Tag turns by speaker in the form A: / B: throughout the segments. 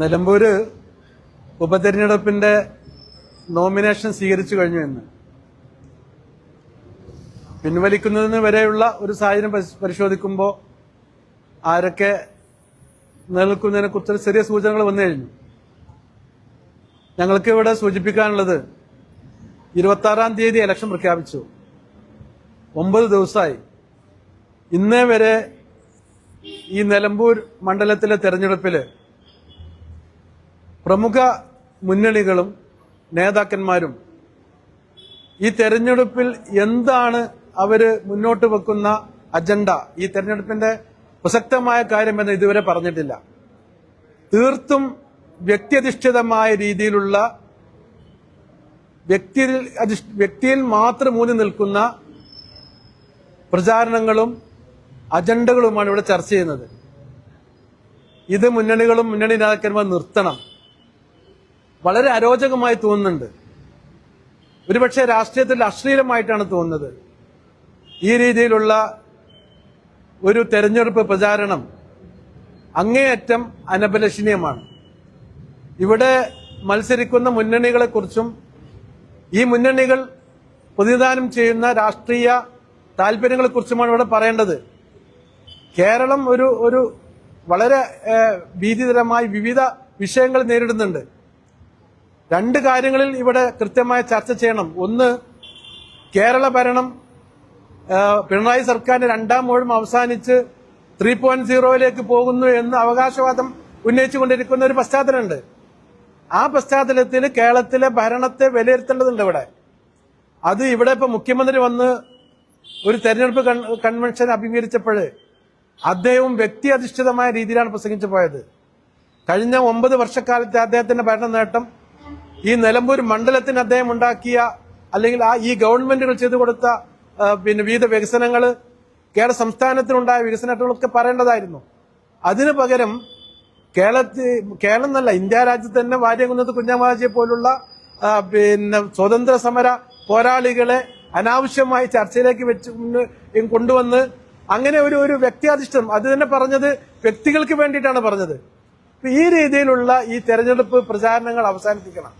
A: Nilambur ഉപതെരഞ്ഞെടുപ്പിന്റെ nomination സ്വീകരിച്ചു കഴിഞ്ഞു എന്ന് പിൻവലിക്കുന്നതിന് വരെയുള്ള ഒരു സാഹചര്യം പരിശോധിക്കുമ്പോൾ ആരൊക്കെ നിലനിൽക്കുന്നതിനെ കുറിച്ച് ചെറിയ സൂചനകൾ വന്നു കഴിഞ്ഞു ഞങ്ങൾക്ക് ഇവിടെ സൂചിപ്പിക്കാനുള്ളത് ആറാം തീയതി ഇലക്ഷൻ പ്രഖ്യാപിച്ചു ഒമ്പത് ദിവസമായി ഇന്നേ വരെ ഈ നിലമ്പൂർ മണ്ഡലത്തിലെ തെരഞ്ഞെടുപ്പില് പ്രമുഖ മുന്നണികളും നേതാക്കന്മാരും ഈ തെരഞ്ഞെടുപ്പിൽ എന്താണ് അവര് മുന്നോട്ട് വെക്കുന്ന അജണ്ട ഈ തെരഞ്ഞെടുപ്പിന്റെ പ്രസക്തമായ കാര്യം എന്ന് ഇതുവരെ പറഞ്ഞിട്ടില്ല തീർത്തും വ്യക്തിയധിഷ്ഠിതമായ രീതിയിലുള്ള വ്യക്തിയിൽ വ്യക്തിയിൽ മാത്രം ഊന്നി നിൽക്കുന്ന പ്രചാരണങ്ങളും അജണ്ടകളുമാണ് ഇവിടെ ചർച്ച ചെയ്യുന്നത് ഇത് മുന്നണികളും മുന്നണി നേതാക്കന്മാർ നിർത്തണം വളരെ അരോചകമായി തോന്നുന്നുണ്ട് ഒരുപക്ഷെ രാഷ്ട്രീയത്തിൽ അശ്ലീലമായിട്ടാണ് തോന്നുന്നത് ഈ രീതിയിലുള്ള ഒരു തെരഞ്ഞെടുപ്പ് പ്രചാരണം അങ്ങേയറ്റം അനപലഷണീയമാണ് ഇവിടെ മത്സരിക്കുന്ന മുന്നണികളെക്കുറിച്ചും ഈ മുന്നണികൾ പ്രതിദാനം ചെയ്യുന്ന രാഷ്ട്രീയ താല്പര്യങ്ങളെക്കുറിച്ചുമാണ് ഇവിടെ പറയേണ്ടത് കേരളം ഒരു ഒരു വളരെ ഭീതിതരമായി വിവിധ വിഷയങ്ങൾ നേരിടുന്നുണ്ട് രണ്ട് കാര്യങ്ങളിൽ ഇവിടെ കൃത്യമായി ചർച്ച ചെയ്യണം ഒന്ന് കേരള ഭരണം പിണറായി സർക്കാരിന്റെ രണ്ടാം മോഴും അവസാനിച്ച് ത്രീ പോയിന്റ് സീറോയിലേക്ക് പോകുന്നു എന്ന് അവകാശവാദം ഉന്നയിച്ചുകൊണ്ടിരിക്കുന്ന ഒരു പശ്ചാത്തലമുണ്ട് ആ പശ്ചാത്തലത്തിൽ കേരളത്തിലെ ഭരണത്തെ വിലയിരുത്തേണ്ടതുണ്ട് ഇവിടെ അത് ഇവിടെ ഇപ്പൊ മുഖ്യമന്ത്രി വന്ന് ഒരു തെരഞ്ഞെടുപ്പ് കൺവെൻഷൻ അഭിമുഖീകരിച്ചപ്പോൾ അദ്ദേഹവും വ്യക്തി അധിഷ്ഠിതമായ രീതിയിലാണ് പ്രസംഗിച്ചു പോയത് കഴിഞ്ഞ ഒമ്പത് വർഷക്കാലത്തെ അദ്ദേഹത്തിന്റെ ഭരണ നേട്ടം ഈ നിലമ്പൂർ മണ്ഡലത്തിന് അദ്ദേഹം ഉണ്ടാക്കിയ അല്ലെങ്കിൽ ആ ഈ ഗവൺമെന്റുകൾ ചെയ്തു കൊടുത്ത പിന്നെ വിവിധ വികസനങ്ങൾ കേരള സംസ്ഥാനത്തിനുണ്ടായ വികസനങ്ങളൊക്കെ പറയേണ്ടതായിരുന്നു അതിനു പകരം കേരളത്തിൽ കേരളം എന്നല്ല ഇന്ത്യ രാജ്യത്ത് തന്നെ വാര്യംകുന്നത്ത് കുഞ്ഞമാജിയെ പോലുള്ള പിന്നെ സ്വതന്ത്ര സമര പോരാളികളെ അനാവശ്യമായി ചർച്ചയിലേക്ക് വെച്ച് കൊണ്ടുവന്ന് അങ്ങനെ ഒരു ഒരു വ്യക്തിയാധിഷ്ഠം അത് തന്നെ പറഞ്ഞത് വ്യക്തികൾക്ക് വേണ്ടിയിട്ടാണ് പറഞ്ഞത് ഈ രീതിയിലുള്ള ഈ തെരഞ്ഞെടുപ്പ് പ്രചാരണങ്ങൾ അവസാനിപ്പിക്കണം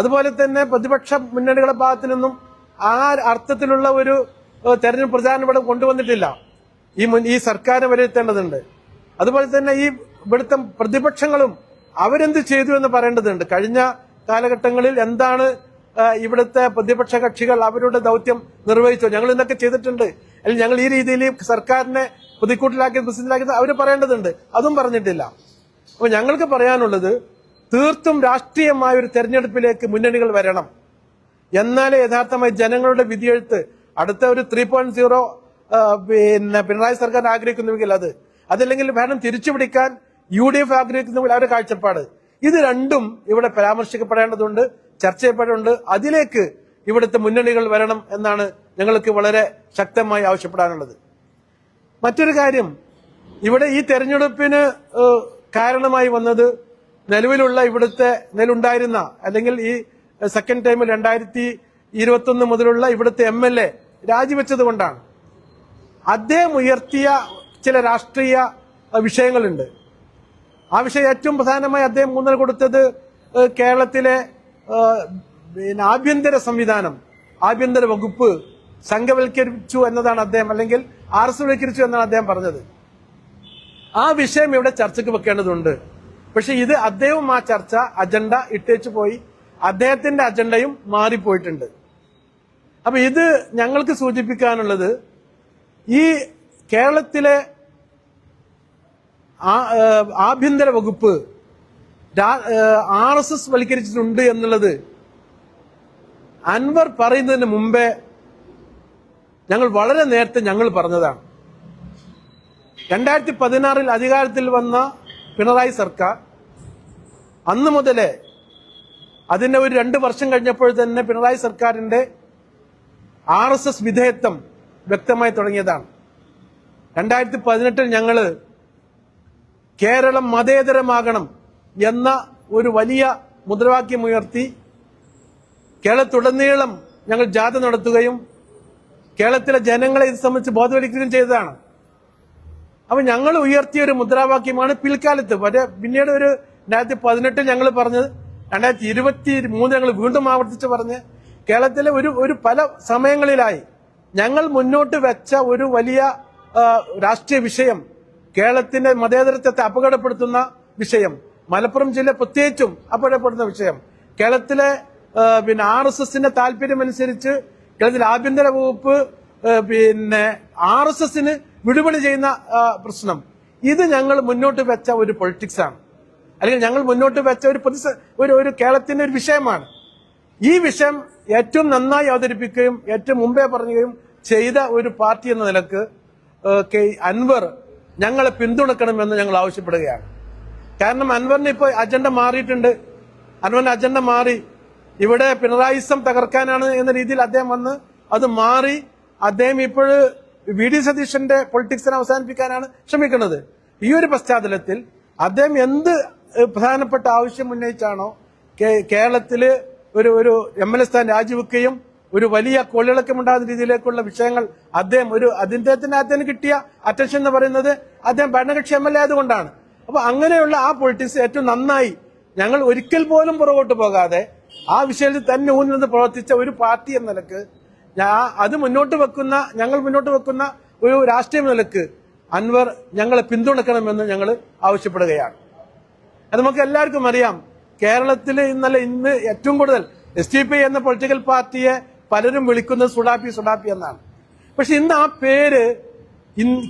A: അതുപോലെ തന്നെ പ്രതിപക്ഷ മുന്നണികളുടെ ഭാഗത്തു നിന്നും ആ അർത്ഥത്തിലുള്ള ഒരു തെരഞ്ഞെടുപ്പ് പ്രചാരണം ഇവിടെ കൊണ്ടുവന്നിട്ടില്ല ഈ ഈ സർക്കാരിനെ വിലയിരുത്തേണ്ടതുണ്ട് അതുപോലെ തന്നെ ഈ ഇവിടുത്തെ പ്രതിപക്ഷങ്ങളും അവരെന്ത് ചെയ്തു എന്ന് പറയേണ്ടതുണ്ട് കഴിഞ്ഞ കാലഘട്ടങ്ങളിൽ എന്താണ് ഇവിടുത്തെ പ്രതിപക്ഷ കക്ഷികൾ അവരുടെ ദൗത്യം നിർവഹിച്ചോ ഞങ്ങൾ ഇന്നൊക്കെ ചെയ്തിട്ടുണ്ട് അല്ലെങ്കിൽ ഞങ്ങൾ ഈ രീതിയിൽ സർക്കാരിനെ പുതിക്കൂട്ടിലാക്കി പ്രസിദ്ധത്തിലാക്കി അവർ പറയേണ്ടതുണ്ട് അതും പറഞ്ഞിട്ടില്ല അപ്പോൾ ഞങ്ങൾക്ക് പറയാനുള്ളത് തീർത്തും രാഷ്ട്രീയമായ ഒരു തെരഞ്ഞെടുപ്പിലേക്ക് മുന്നണികൾ വരണം എന്നാലേ യഥാർത്ഥമായി ജനങ്ങളുടെ വിധിയെഴുത്ത് അടുത്ത ഒരു ത്രീ പോയിന്റ് സീറോ പിന്നെ പിണറായി സർക്കാർ ആഗ്രഹിക്കുന്നുവെങ്കിൽ അത് അതല്ലെങ്കിൽ ഭരണം തിരിച്ചുപിടിക്കാൻ യു ഡി എഫ് ആഗ്രഹിക്കുന്നുവെങ്കിൽ അവരുടെ കാഴ്ചപ്പാട് ഇത് രണ്ടും ഇവിടെ പരാമർശിക്കപ്പെടേണ്ടതുണ്ട് ചർച്ച ചെയ്യപ്പെടേണ്ടതുണ്ട് അതിലേക്ക് ഇവിടുത്തെ മുന്നണികൾ വരണം എന്നാണ് ഞങ്ങൾക്ക് വളരെ ശക്തമായി ആവശ്യപ്പെടാനുള്ളത് മറ്റൊരു കാര്യം ഇവിടെ ഈ തെരഞ്ഞെടുപ്പിന് കാരണമായി വന്നത് നിലവിലുള്ള ഇവിടുത്തെ നിലുണ്ടായിരുന്ന അല്ലെങ്കിൽ ഈ സെക്കൻഡ് ടൈമിൽ രണ്ടായിരത്തി ഇരുപത്തൊന്ന് മുതലുള്ള ഇവിടുത്തെ എം എൽ എ രാജിവെച്ചത് കൊണ്ടാണ് അദ്ദേഹം ഉയർത്തിയ ചില രാഷ്ട്രീയ വിഷയങ്ങളുണ്ട് ആ വിഷയം ഏറ്റവും പ്രധാനമായി അദ്ദേഹം ഊന്നൽ കൊടുത്തത് കേരളത്തിലെ പിന്നെ ആഭ്യന്തര സംവിധാനം ആഭ്യന്തര വകുപ്പ് സംഘവൽക്കരിച്ചു എന്നതാണ് അദ്ദേഹം അല്ലെങ്കിൽ ആർസവൽക്കരിച്ചു എന്നാണ് അദ്ദേഹം പറഞ്ഞത് ആ വിഷയം ഇവിടെ ചർച്ചയ്ക്ക് വെക്കേണ്ടതുണ്ട് പക്ഷെ ഇത് അദ്ദേഹവും ആ ചർച്ച അജണ്ട ഇട്ടേച്ച് പോയി അദ്ദേഹത്തിന്റെ അജണ്ടയും മാറിപ്പോയിട്ടുണ്ട് അപ്പൊ ഇത് ഞങ്ങൾക്ക് സൂചിപ്പിക്കാനുള്ളത് ഈ കേരളത്തിലെ ആഭ്യന്തര വകുപ്പ് ആർ എസ് എസ് വൽക്കരിച്ചിട്ടുണ്ട് എന്നുള്ളത് അൻവർ പറയുന്നതിന് മുമ്പേ ഞങ്ങൾ വളരെ നേരത്തെ ഞങ്ങൾ പറഞ്ഞതാണ് രണ്ടായിരത്തി പതിനാറിൽ അധികാരത്തിൽ വന്ന പിണറായി സർക്കാർ അന്ന് മുതലേ അതിൻ്റെ ഒരു രണ്ട് വർഷം കഴിഞ്ഞപ്പോൾ തന്നെ പിണറായി സർക്കാരിൻ്റെ ആർ എസ് എസ് വിധേയത്വം വ്യക്തമായി തുടങ്ങിയതാണ് രണ്ടായിരത്തി പതിനെട്ടിൽ ഞങ്ങൾ കേരളം മതേതരമാകണം എന്ന ഒരു വലിയ മുദ്രാവാക്യമുയർത്തി കേരളത്തുടനീളം ഞങ്ങൾ ജാഥ നടത്തുകയും കേരളത്തിലെ ജനങ്ങളെ ഇത് സംബന്ധിച്ച് ബോധവൽക്കരിക്കുകയും ചെയ്തതാണ് അപ്പൊ ഞങ്ങൾ ഉയർത്തിയ ഒരു മുദ്രാവാക്യമാണ് പിൽക്കാലത്ത് പക്ഷേ പിന്നീട് ഒരു രണ്ടായിരത്തി പതിനെട്ടിൽ ഞങ്ങൾ പറഞ്ഞത് രണ്ടായിരത്തി ഇരുപത്തി മൂന്ന് ഞങ്ങൾ വീണ്ടും ആവർത്തിച്ച് പറഞ്ഞ് കേരളത്തിലെ ഒരു ഒരു പല സമയങ്ങളിലായി ഞങ്ങൾ മുന്നോട്ട് വെച്ച ഒരു വലിയ രാഷ്ട്രീയ വിഷയം കേരളത്തിന്റെ മതേതരത്വത്തെ അപകടപ്പെടുത്തുന്ന വിഷയം മലപ്പുറം ജില്ല പ്രത്യേകിച്ചും അപകടപ്പെടുന്ന വിഷയം കേരളത്തിലെ പിന്നെ ആർ എസ് എസിന്റെ താല്പര്യമനുസരിച്ച് കേരളത്തിലെ ആഭ്യന്തര വകുപ്പ് പിന്നെ ആർ എസ് എസിന് വിടുപണി ചെയ്യുന്ന പ്രശ്നം ഇത് ഞങ്ങൾ മുന്നോട്ട് വെച്ച ഒരു പൊളിറ്റിക്സ് ആണ് അല്ലെങ്കിൽ ഞങ്ങൾ മുന്നോട്ട് വെച്ച ഒരു പ്രതി ഒരു ഒരു കേരളത്തിന്റെ ഒരു വിഷയമാണ് ഈ വിഷയം ഏറ്റവും നന്നായി അവതരിപ്പിക്കുകയും ഏറ്റവും മുമ്പേ പറയുകയും ചെയ്ത ഒരു പാർട്ടി എന്ന നിലക്ക് കെ അൻവർ ഞങ്ങളെ പിന്തുണക്കണമെന്ന് ഞങ്ങൾ ആവശ്യപ്പെടുകയാണ് കാരണം അൻവറിന് ഇപ്പോൾ അജണ്ട മാറിയിട്ടുണ്ട് അൻവറിന്റെ അജണ്ട മാറി ഇവിടെ പിണറായിസം തകർക്കാനാണ് എന്ന രീതിയിൽ അദ്ദേഹം വന്ന് അത് മാറി അദ്ദേഹം ഇപ്പോൾ വി ഡി സതീശന്റെ പൊളിറ്റിക്സിനെ അവസാനിപ്പിക്കാനാണ് ശ്രമിക്കുന്നത് ഈ ഒരു പശ്ചാത്തലത്തിൽ അദ്ദേഹം എന്ത് പ്രധാനപ്പെട്ട ആവശ്യം ഉന്നയിച്ചാണോ കേരളത്തിൽ ഒരു ഒരു എം എൽ എ സ്ഥാൻ രാജിവെക്കുകയും ഒരു വലിയ കൊള്ളിളക്കമുണ്ടാകുന്ന രീതിയിലേക്കുള്ള വിഷയങ്ങൾ അദ്ദേഹം ഒരു അതിന്റെ അദ്ദേഹത്തിന് കിട്ടിയ അറ്റൻഷൻ എന്ന് പറയുന്നത് അദ്ദേഹം ഭരണകക്ഷി എം എൽ എ ആയതുകൊണ്ടാണ് അപ്പൊ അങ്ങനെയുള്ള ആ പൊളിറ്റിക്സ് ഏറ്റവും നന്നായി ഞങ്ങൾ ഒരിക്കൽ പോലും പുറകോട്ട് പോകാതെ ആ വിഷയത്തിൽ തന്നെ ഊന്നിൽ നിന്ന് പ്രവർത്തിച്ച ഒരു പാർട്ടി എന്ന നിലക്ക് അത് മുന്നോട്ട് വെക്കുന്ന ഞങ്ങൾ മുന്നോട്ട് വെക്കുന്ന ഒരു രാഷ്ട്രീയ നിലക്ക് അൻവർ ഞങ്ങളെ പിന്തുണക്കണമെന്ന് ഞങ്ങൾ ആവശ്യപ്പെടുകയാണ് അത് നമുക്ക് എല്ലാവർക്കും അറിയാം കേരളത്തിൽ ഇന്നലെ ഇന്ന് ഏറ്റവും കൂടുതൽ എസ് ടി പി എന്ന പൊളിറ്റിക്കൽ പാർട്ടിയെ പലരും വിളിക്കുന്നത് സുഡാപ്പി സുഡാപ്പി എന്നാണ് പക്ഷെ ഇന്ന് ആ പേര്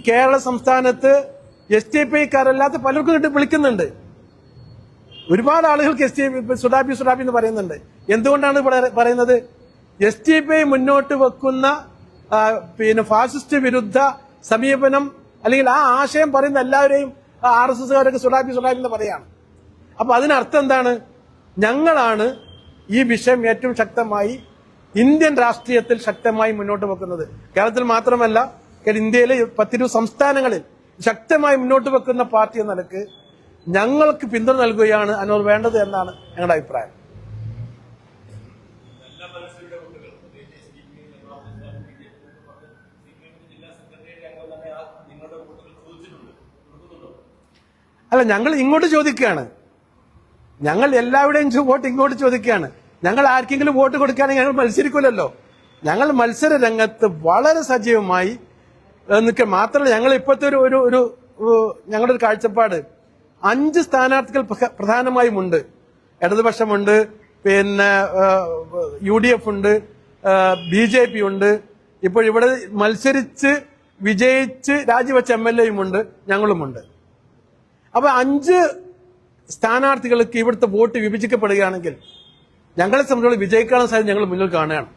A: കേരള സംസ്ഥാനത്ത് എസ് ടി കാരല്ലാത്ത പലർക്കും കിട്ടി വിളിക്കുന്നുണ്ട് ഒരുപാട് ആളുകൾക്ക് എസ് ടി സുഡാപ്പി സുഡാപ്പി എന്ന് പറയുന്നുണ്ട് എന്തുകൊണ്ടാണ് പറയുന്നത് എസ് ടി പി മുന്നോട്ട് വെക്കുന്ന പിന്നെ ഫാസിസ്റ്റ് വിരുദ്ധ സമീപനം അല്ലെങ്കിൽ ആ ആശയം പറയുന്ന എല്ലാവരെയും ആർ എസ് എസ്സുകാരൊക്കെ സുഡാപ്പി സുഡാപ്പി എന്ന് പറയാണ് അപ്പൊ അതിനർത്ഥം എന്താണ് ഞങ്ങളാണ് ഈ വിഷയം ഏറ്റവും ശക്തമായി ഇന്ത്യൻ രാഷ്ട്രീയത്തിൽ ശക്തമായി മുന്നോട്ട് വെക്കുന്നത് കേരളത്തിൽ മാത്രമല്ല ഇന്ത്യയിലെ പത്തിരു സംസ്ഥാനങ്ങളിൽ ശക്തമായി മുന്നോട്ട് വെക്കുന്ന പാർട്ടി എന്ന നിലക്ക് ഞങ്ങൾക്ക് പിന്തുണ നൽകുകയാണ് അനോർ വേണ്ടത് എന്നാണ് ഞങ്ങളുടെ അഭിപ്രായം അല്ല ഞങ്ങൾ ഇങ്ങോട്ട് ചോദിക്കുകയാണ് ഞങ്ങൾ എല്ലാവരുടെയും വോട്ട് ഇങ്ങോട്ട് ചോദിക്കുകയാണ് ഞങ്ങൾ ആർക്കെങ്കിലും വോട്ട് കൊടുക്കുകയാണെങ്കിൽ ഞങ്ങൾ മത്സരിക്കില്ലല്ലോ ഞങ്ങൾ മത്സര രംഗത്ത് വളരെ സജീവമായി നിൽക്കുക മാത്രമല്ല ഞങ്ങൾ ഇപ്പോഴത്തെ ഒരു ഒരു ഒരു ഞങ്ങളുടെ ഒരു കാഴ്ചപ്പാട് അഞ്ച് സ്ഥാനാർത്ഥികൾ പ്രധാനമായും ഉണ്ട് ഇടതുപക്ഷമുണ്ട് പിന്നെ യു ഡി എഫ് ഉണ്ട് ബി ജെ പി ഉണ്ട് ഇപ്പോൾ ഇവിടെ മത്സരിച്ച് വിജയിച്ച് രാജിവെച്ച എം എൽ എയും ഉണ്ട് ഞങ്ങളുമുണ്ട് അപ്പൊ അഞ്ച് സ്ഥാനാർത്ഥികൾക്ക് ഇവിടുത്തെ വോട്ട് വിഭജിക്കപ്പെടുകയാണെങ്കിൽ ഞങ്ങളെ സംബന്ധിച്ചോളം വിജയിക്കാനുള്ള സാധ്യത ഞങ്ങൾ മുന്നിൽ കാണുകയാണ്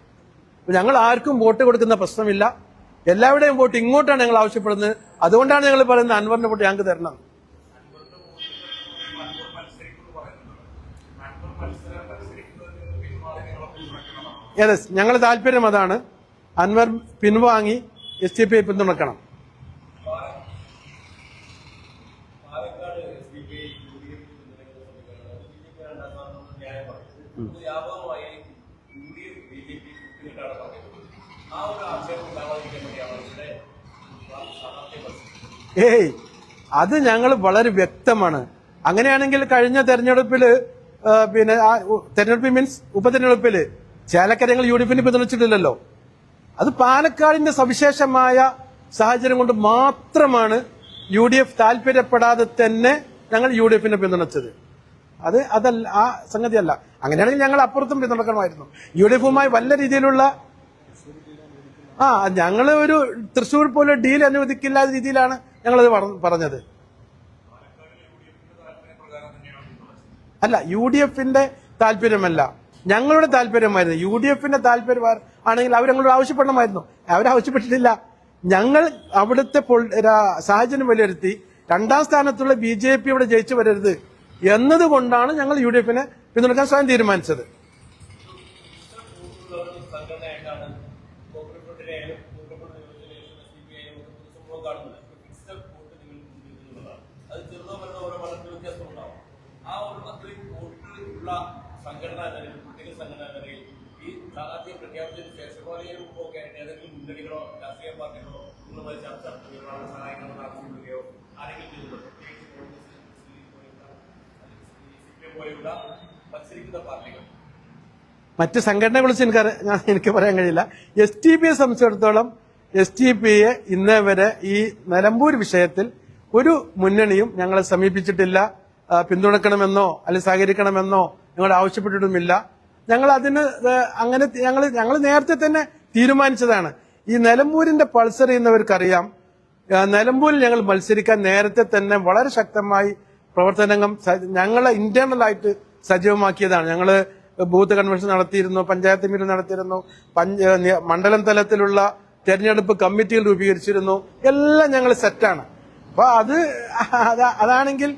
A: ഞങ്ങൾ ആർക്കും വോട്ട് കൊടുക്കുന്ന പ്രശ്നമില്ല എല്ലാവരുടെയും വോട്ട് ഇങ്ങോട്ടാണ് ഞങ്ങൾ ആവശ്യപ്പെടുന്നത് അതുകൊണ്ടാണ് ഞങ്ങൾ പറയുന്നത് അൻവറിന്റെ വോട്ട് ഞങ്ങൾക്ക് തരണം യെസ് ഞങ്ങളുടെ താല്പര്യം അതാണ് അൻവർ പിൻവാങ്ങി എസ് ഡി പിയെ പിന്തുണക്കണം ആ ഒരു ഏയ് അത് ഞങ്ങൾ വളരെ വ്യക്തമാണ് അങ്ങനെയാണെങ്കിൽ കഴിഞ്ഞ തെരഞ്ഞെടുപ്പിൽ പിന്നെ തെരഞ്ഞെടുപ്പ് മീൻസ് ഉപതെരഞ്ഞെടുപ്പിൽ ചേലക്കര ഞങ്ങൾ യു ഡി എഫിനെ പിന്തുണച്ചിട്ടില്ലല്ലോ അത് പാലക്കാടിന്റെ സവിശേഷമായ സാഹചര്യം കൊണ്ട് മാത്രമാണ് യു ഡി എഫ് താല്പര്യപ്പെടാതെ തന്നെ ഞങ്ങൾ യു ഡി എഫിനെ പിന്തുണച്ചത് അത് അതല്ല ആ സംഗതിയല്ല അങ്ങനെയാണെങ്കിൽ ഞങ്ങൾ അപ്പുറത്തും പിന്തുണക്കണമായിരുന്നു യു ഡി എഫുമായി വല്ല രീതിയിലുള്ള ആ ഞങ്ങൾ ഒരു തൃശ്ശൂർ പോലെ ഡീൽ അനുവദിക്കില്ലാത്ത രീതിയിലാണ് ഞങ്ങളത് പറഞ്ഞത് അല്ല യു ഡി എഫിന്റെ താല്പര്യമല്ല ഞങ്ങളുടെ താല്പര്യമായിരുന്നു യു ഡി എഫിന്റെ താല്പര്യം ആണെങ്കിൽ അവരങ്ങളോട് ആവശ്യപ്പെടണമായിരുന്നു അവരാവശ്യപ്പെട്ടിട്ടില്ല ഞങ്ങൾ അവിടുത്തെ സാഹചര്യം വിലയിരുത്തി രണ്ടാം സ്ഥാനത്തുള്ള ബി ജെ പി ഇവിടെ ജയിച്ചു വരരുത് എന്നതുകൊണ്ടാണ് ഞങ്ങൾ യു ഡി എഫിനെ പിന്തുണക്കാൻ സ്വയം തീരുമാനിച്ചത് ഈ പ്രഖ്യാപിച്ചതിന് ശേഷമോ അല്ലെങ്കിൽ മുന്നണികളോ രാഷ്ട്രീയ പാർട്ടികളോ നിങ്ങളുമായി ചർച്ച നടത്തുകയോ സഹായങ്ങൾ മറ്റ് സംഘടനയെ കുറിച്ച് എനിക്ക് ഞാൻ എനിക്ക് പറയാൻ കഴിയില്ല എസ് ടി പിയെ സംബന്ധിച്ചിടത്തോളം എസ് ടി പിയെ ഇന്നേ വരെ ഈ നിലമ്പൂർ വിഷയത്തിൽ ഒരു മുന്നണിയും ഞങ്ങളെ സമീപിച്ചിട്ടില്ല പിന്തുണക്കണമെന്നോ അല്ലെങ്കിൽ സഹകരിക്കണമെന്നോ ഞങ്ങളുടെ ആവശ്യപ്പെട്ടിട്ടുമില്ല ഞങ്ങൾ അതിന് അങ്ങനെ ഞങ്ങൾ ഞങ്ങൾ നേരത്തെ തന്നെ തീരുമാനിച്ചതാണ് ഈ നിലമ്പൂരിന്റെ പൾസർ ചെയ്യുന്നവർക്കറിയാം നിലമ്പൂരിൽ ഞങ്ങൾ മത്സരിക്കാൻ നേരത്തെ തന്നെ വളരെ ശക്തമായി പ്രവർത്തനങ്ങൾ ഞങ്ങളെ ഇന്റേണലായിട്ട് സജീവമാക്കിയതാണ് ഞങ്ങൾ ബൂത്ത് കൺവെൻഷൻ നടത്തിയിരുന്നു പഞ്ചായത്ത് മീറ്റിംഗ് നടത്തിയിരുന്നു മണ്ഡലം തലത്തിലുള്ള തെരഞ്ഞെടുപ്പ് കമ്മിറ്റികൾ രൂപീകരിച്ചിരുന്നു എല്ലാം ഞങ്ങൾ സെറ്റാണ് അപ്പോൾ അത് അതാണെങ്കിൽ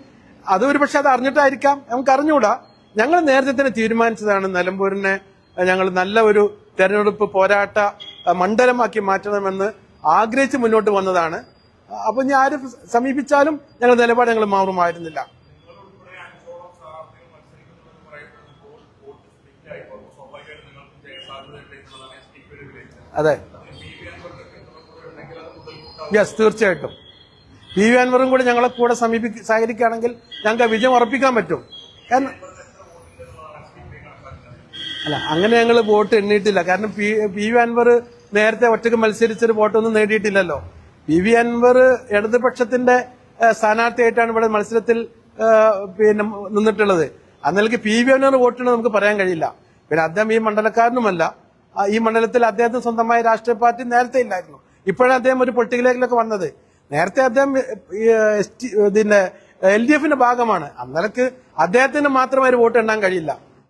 A: അത് ഒരു പക്ഷെ അത് അറിഞ്ഞിട്ടായിരിക്കാം നമുക്ക് അറിഞ്ഞുകൂടാ ഞങ്ങൾ നേരത്തെ തന്നെ തീരുമാനിച്ചതാണ് നിലമ്പൂരിനെ ഞങ്ങൾ നല്ല ഒരു തെരഞ്ഞെടുപ്പ് പോരാട്ട മണ്ഡലമാക്കി മാറ്റണമെന്ന് ആഗ്രഹിച്ച് മുന്നോട്ട് വന്നതാണ് അപ്പൊ ഞാൻ ആര് സമീപിച്ചാലും ഞങ്ങളുടെ നിലപാട് ഞങ്ങൾ മാറുമായിരുന്നില്ല അതെ യെസ് തീർച്ചയായിട്ടും പി വി അൻവറും കൂടെ ഞങ്ങളെ കൂടെ സമീപി സഹകരിക്കുകയാണെങ്കിൽ ഞങ്ങൾക്ക് വിജയം ഉറപ്പിക്കാൻ പറ്റും കാരണം അല്ല അങ്ങനെ ഞങ്ങൾ വോട്ട് എണ്ണിയിട്ടില്ല കാരണം പി പി വി അൻവർ നേരത്തെ ഒറ്റക്ക് മത്സരിച്ചൊരു വോട്ടൊന്നും നേടിയിട്ടില്ലല്ലോ പി വി അൻവർ ഇടതുപക്ഷത്തിന്റെ സ്ഥാനാർത്ഥിയായിട്ടാണ് ഇവിടെ മത്സരത്തിൽ പിന്നെ നിന്നിട്ടുള്ളത് അന്നലേക്ക് പി വി അൻവർ വോട്ടിന് നമുക്ക് പറയാൻ കഴിയില്ല പിന്നെ അദ്ദേഹം ഈ മണ്ഡലക്കാരനുമല്ല ഈ മണ്ഡലത്തിൽ അദ്ദേഹത്തിന് സ്വന്തമായ രാഷ്ട്രീയ പാർട്ടി നേരത്തെ ഇല്ലായിരുന്നു ഇപ്പോഴാണ് അദ്ദേഹം ഒരു പൊളിറ്റിക്കലേക്കിലൊക്കെ വന്നത് നേരത്തെ അദ്ദേഹം പിന്നെ എൽ ഡി എഫിന്റെ ഭാഗമാണ് അന്നലക്ക് അദ്ദേഹത്തിന് മാത്രമായി ഒരു വോട്ട് എണ്ണാൻ കഴിയില്ല